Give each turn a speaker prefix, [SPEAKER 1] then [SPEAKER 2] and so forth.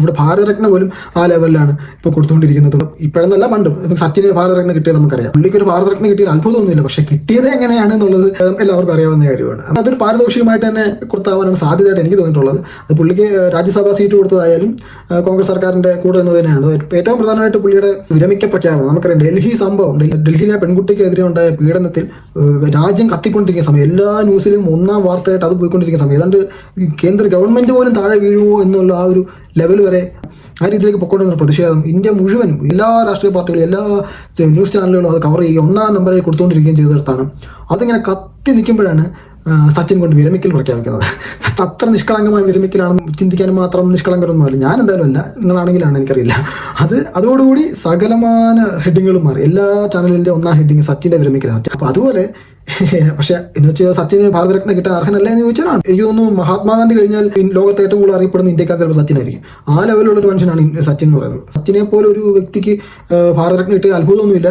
[SPEAKER 1] ഇവിടെ ഭാരതരത്ന പോലും ആ ലെവലിലാണ് ഇപ്പോൾ കൊടുത്തുകൊണ്ടിരിക്കുന്നത്. ഇപ്പോഴെന്നല്ല പണ്ടും. ഇപ്പം സച്ചിന് ഭാരതരത്ന കിട്ടിയത് നമുക്കറിയാം. പുള്ളിക്ക് ഒരു ഭാരതരത്ന കിട്ടിയത് അത്ഭുതമൊന്നുമില്ല. പക്ഷെ കിട്ടിയത് എങ്ങനെയാണ് എന്നുള്ളത് എല്ലാവർക്കും അറിയാവുന്ന കാര്യമാണ്. അതൊരു പാരിതോഷികമായിട്ട് തന്നെ കൊടുത്താവാനാണ് സാധ്യതയായിട്ട് എനിക്ക് തോന്നിയിട്ടുള്ളത്. അത് പുള്ളിക്ക് രാജ്യസഭാ സീറ്റ് കൊടുത്തതായാലും കോൺഗ്രസ് സർക്കാരിന്റെ കൂടെ എന്ന് തന്നെയാണ്. ഏറ്റവും പ്രധാനമായിട്ട് പുള്ളിയുടെ വിരമിക്കപ്പെട്ടാണ് നമുക്കറിയാം ഡൽഹി സംഭവം. ഡൽ- ഡൽഹിയിലെ പെൺകുട്ടിക്കെതിരെ ഉണ്ടായ പീഡനത്തിൽ രാജ്യം കത്തിക്കൊണ്ടിരിക്കുന്ന സമയം എല്ലാ ന്യൂസിലും ഒന്നാം വാർത്തയായിട്ട് അത് പോയിക്കൊണ്ടിരിക്കുന്ന സമയം. ഏതാണ്ട് കേന്ദ്ര ഗവൺമെന്റ് പോലും താഴെ വീഴുമോ എന്നുള്ള ആ ഒരു ലെവൽ വരെ ആ രീതിയിലേക്ക് പൊക്കോട്ടുന്ന പ്രതിഷേധം ഇന്ത്യ മുഴുവൻ എല്ലാ രാഷ്ട്രീയ പാർട്ടികളും എല്ലാ ന്യൂസ് ചാനലുകളും അത് കവർ ചെയ്യുകയും ഒന്നാം നമ്പറിൽ കൊടുത്തുകൊണ്ടിരിക്കുകയും ചെയ്തിടത്താണ്. അതിങ്ങനെ കത്തി നിൽക്കുമ്പോഴാണ് സച്ചിൻ കൊണ്ട് വിരമിക്കൽ പ്രഖ്യാപിക്കുന്നത്. അത്ര നിഷ്കളങ്കമായ വിരമിക്കലാണെന്ന് ചിന്തിക്കാനും മാത്രം നിഷ്കളങ്കരൊന്നുമല്ല. ഞാൻ എന്തായാലും അല്ല നിങ്ങളാണെങ്കിലാണ് എനിക്കറിയില്ല. അത് അതോടുകൂടി സകലമാന ഹെഡിങ്ങുകളും മാറി. എല്ലാ ചാനലിന്റെ ഒന്നാം ഹെഡിങ് സച്ചിന്റെ വിരമിക്കലാണ്. അപ്പോൾ അതുപോലെ പക്ഷെ എന്ന് വെച്ചാൽ സച്ചിന് ഭാരതരത്ന കിട്ടാൻ അർഹനല്ല എന്ന് ചോദിച്ചാലാണ് എനിക്ക് തോന്നുന്നു മഹാത്മാഗാന്ധി കഴിഞ്ഞാൽ ലോകത്തെ ഏറ്റവും കൂടുതൽ അറിയപ്പെടുന്ന ഇന്ത്യക്കാർ ചിലപ്പോൾ സച്ചിനായിരിക്കും ആ ലെവലിലുള്ള ഒരു മനുഷ്യനാണ് സച്ചിൻ എന്ന് പറയുന്നത്. സച്ചിനെ പോലെ ഒരു വ്യക്തിക്ക് ഭാരതരത്ന കിട്ടിയ അത്ഭുതമൊന്നുമില്ല.